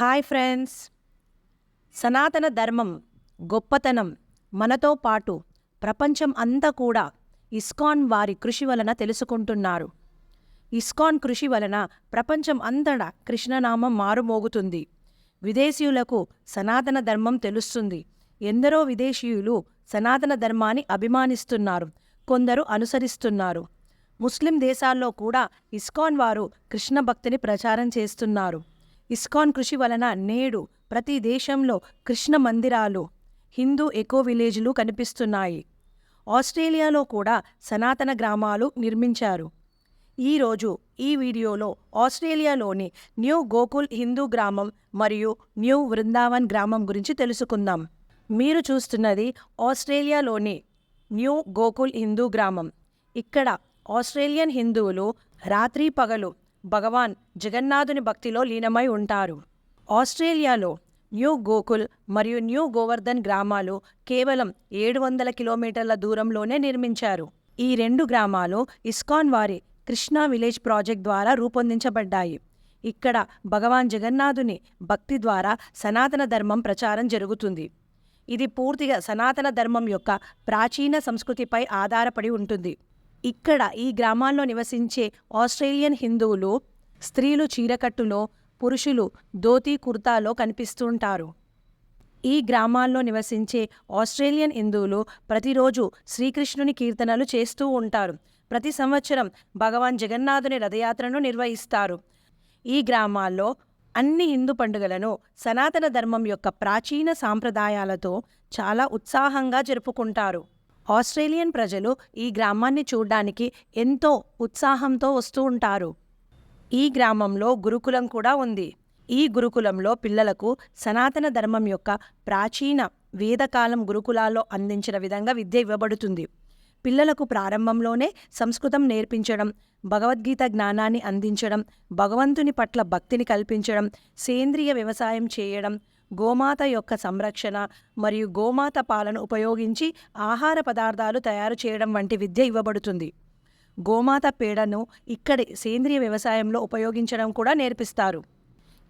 Hi friends. సనాతన ధర్మం గొప్పతనం మనతో పాటు ప్రపంచం అంతా కూడా ఇస్కాన్ వారి కృషి వలన తెలుసుకుంటున్నారు. ఇస్కాన్ కృషి వలన ప్రపంచం అంతటా కృష్ణనామం మారుమోగుతుంది. విదేశీయులకు సనాతన ధర్మం తెలుస్తుంది. ఎందరో విదేశీయులు సనాతన ధర్మాన్ని అభిమానిస్తున్నారు కొందరు అనుసరిస్తున్నారు. ముస్లిం దేశాల్లో కూడా ఇస్కాన్ వారు కృష్ణ భక్తిని ప్రచారం చేస్తున్నారు. ఇస్కాన్ కృషి వలన నేడు ప్రతి దేశంలో కృష్ణ మందిరాలు హిందూ ఎకో విలేజ్లు కనిపిస్తున్నాయి. ఆస్ట్రేలియాలో కూడా సనాతన గ్రామాలు నిర్మించారు. ఈరోజు ఈ వీడియోలో ఆస్ట్రేలియాలోని న్యూ గోకుల్ హిందూ గ్రామం మరియు న్యూ వృందావన్ గ్రామం గురించి తెలుసుకుందాం. మీరు చూస్తున్నది ఆస్ట్రేలియాలోని న్యూ గోకుల్ హిందూ గ్రామం. ఇక్కడ ఆస్ట్రేలియన్ హిందువులు రాత్రి పగలు భగవాన్ జగన్నాథుని భక్తిలో లీనమై ఉంటారు. ఆస్ట్రేలియాలో న్యూ గోకుల్ మరియు న్యూ గోవర్ధన్ గ్రామాలు కేవలం ఏడు వందల కిలోమీటర్ల దూరంలోనే నిర్మించారు. ఈ రెండు గ్రామాలు ఇస్కాన్ వారి కృష్ణా విలేజ్ ప్రాజెక్ట్ ద్వారా రూపొందించబడ్డాయి. ఇక్కడ భగవాన్ జగన్నాథుని భక్తి ద్వారా సనాతన ధర్మం ప్రచారం జరుగుతుంది. ఇది పూర్తిగా సనాతన ధర్మం యొక్క ప్రాచీన సంస్కృతిపై ఆధారపడి ఉంటుంది. ఇక్కడ ఈ గ్రామాల్లో నివసించే ఆస్ట్రేలియన్ హిందువులు స్త్రీలు చీరకట్టులో పురుషులు ధోతీ కుర్తాలో కనిపిస్తుంటారు. ఈ గ్రామాల్లో నివసించే ఆస్ట్రేలియన్ హిందువులు ప్రతిరోజు శ్రీకృష్ణుని కీర్తనలు చేస్తూ ఉంటారు. ప్రతి సంవత్సరం భగవాన్ జగన్నాథుని రథయాత్రను నిర్వహిస్తారు. ఈ గ్రామాల్లో అన్ని హిందూ పండుగలను సనాతన ధర్మం యొక్క ప్రాచీన సాంప్రదాయాలతో చాలా ఉత్సాహంగా జరుపుకుంటారు. ఆస్ట్రేలియన్ ప్రజలు ఈ గ్రామాన్ని చూడ్డానికి ఎంతో ఉత్సాహంతో వస్తూ ఉంటారు. ఈ గ్రామంలో గురుకులం కూడా ఉంది. ఈ గురుకులంలో పిల్లలకు సనాతన ధర్మం యొక్క ప్రాచీన వేదకాలం గురుకులాల్లో అందించిన విధంగా విద్య ఇవ్వబడుతుంది. పిల్లలకు ప్రారంభంలోనే సంస్కృతం నేర్పించడం భగవద్గీత జ్ఞానాన్ని అందించడం భగవంతుని పట్ల భక్తిని కల్పించడం సేంద్రియ వ్యవసాయం చేయడం గోమాత యొక్క సంరక్షణ మరియు గోమాత పాలను ఉపయోగించి ఆహార పదార్థాలు తయారు చేయడం వంటి విద్య ఇవ్వబడుతుంది. గోమాత పేడను ఇక్కడి సేంద్రియ వ్యవసాయంలో ఉపయోగించడం కూడా నేర్పిస్తారు.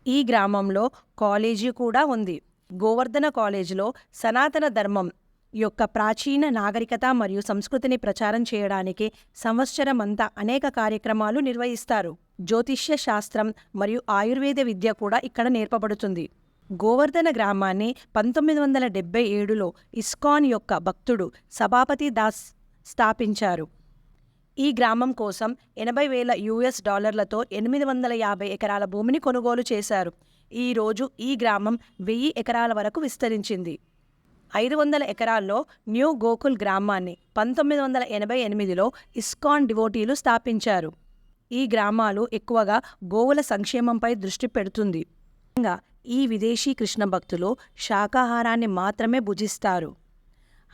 ఈ గ్రామంలో కాలేజీ కూడా ఉంది. గోవర్ధన కాలేజీలో సనాతన ధర్మం యొక్క ప్రాచీన నాగరికత మరియు సంస్కృతిని ప్రచారం చేయడానికి సంవత్సరమంతా అనేక కార్యక్రమాలు నిర్వహిస్తారు. జ్యోతిష్య శాస్త్రం మరియు ఆయుర్వేద విద్య కూడా ఇక్కడ నేర్పబడుతుంది. గోవర్ధన గ్రామాన్ని పంతొమ్మిది వందల డెబ్బై ఏడులో ఇస్కాన్ యొక్క భక్తుడు సభాపతి దాస్ స్థాపించారు. ఈ గ్రామం కోసం ఎనభై వేల యుఎస్ డాలర్లతో ఎనిమిది వందల యాభై ఎకరాల భూమిని కొనుగోలు చేశారు. ఈ రోజు ఈ గ్రామం వెయ్యి ఎకరాల వరకు విస్తరించింది. ఐదు వందల ఎకరాల్లో న్యూ గోకుల్ గ్రామాన్ని పంతొమ్మిది వందల ఎనభై ఎనిమిదిలో ఇస్కాన్ డివోటీలు స్థాపించారు. ఈ గ్రామాలు ఎక్కువగా గోవుల సంక్షేమంపై దృష్టి పెడుతుంది. ఈ విదేశీ కృష్ణ భక్తులు శాకాహారాన్ని మాత్రమే భుజిస్తారు.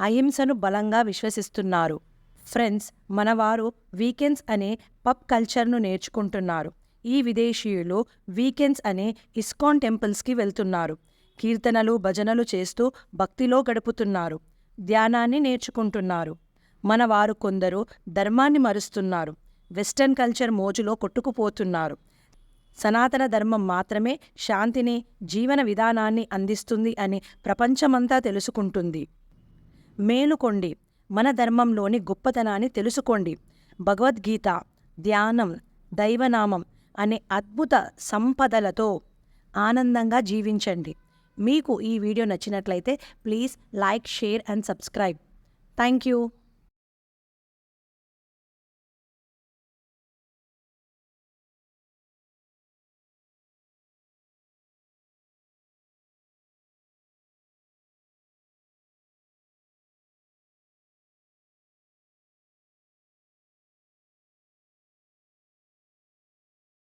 అహింసను బలంగా విశ్వసిస్తున్నారు. ఫ్రెండ్స్ మనవారు వీకెండ్స్ అనే పబ్ కల్చర్ను నేర్చుకుంటున్నారు. ఈ విదేశీయులు వీకెండ్స్ అనే ఇస్కాన్ టెంపుల్స్కి వెళ్తున్నారు. కీర్తనలు భజనలు చేస్తూ భక్తిలో గడుపుతున్నారు. ధ్యానాన్ని నేర్చుకుంటున్నారు. మనవారు కొందరు ధర్మాన్ని మరుస్తున్నారు. వెస్టర్న్ కల్చర్ మోజులో కొట్టుకుపోతున్నారు. సనాతన ధర్మం మాత్రమే శాంతిని జీవన విధానాన్ని అందిస్తుంది అని ప్రపంచమంతా తెలుసుకుంటుంది. మేలుకోండి మన ధర్మంలోని గొప్పతనాన్ని తెలుసుకోండి. భగవద్గీత ధ్యానం దైవనామం అనే అద్భుత సంపదలతో ఆనందంగా జీవించండి. మీకు ఈ వీడియో నచ్చినట్లయితే please like share and subscribe. Thank you.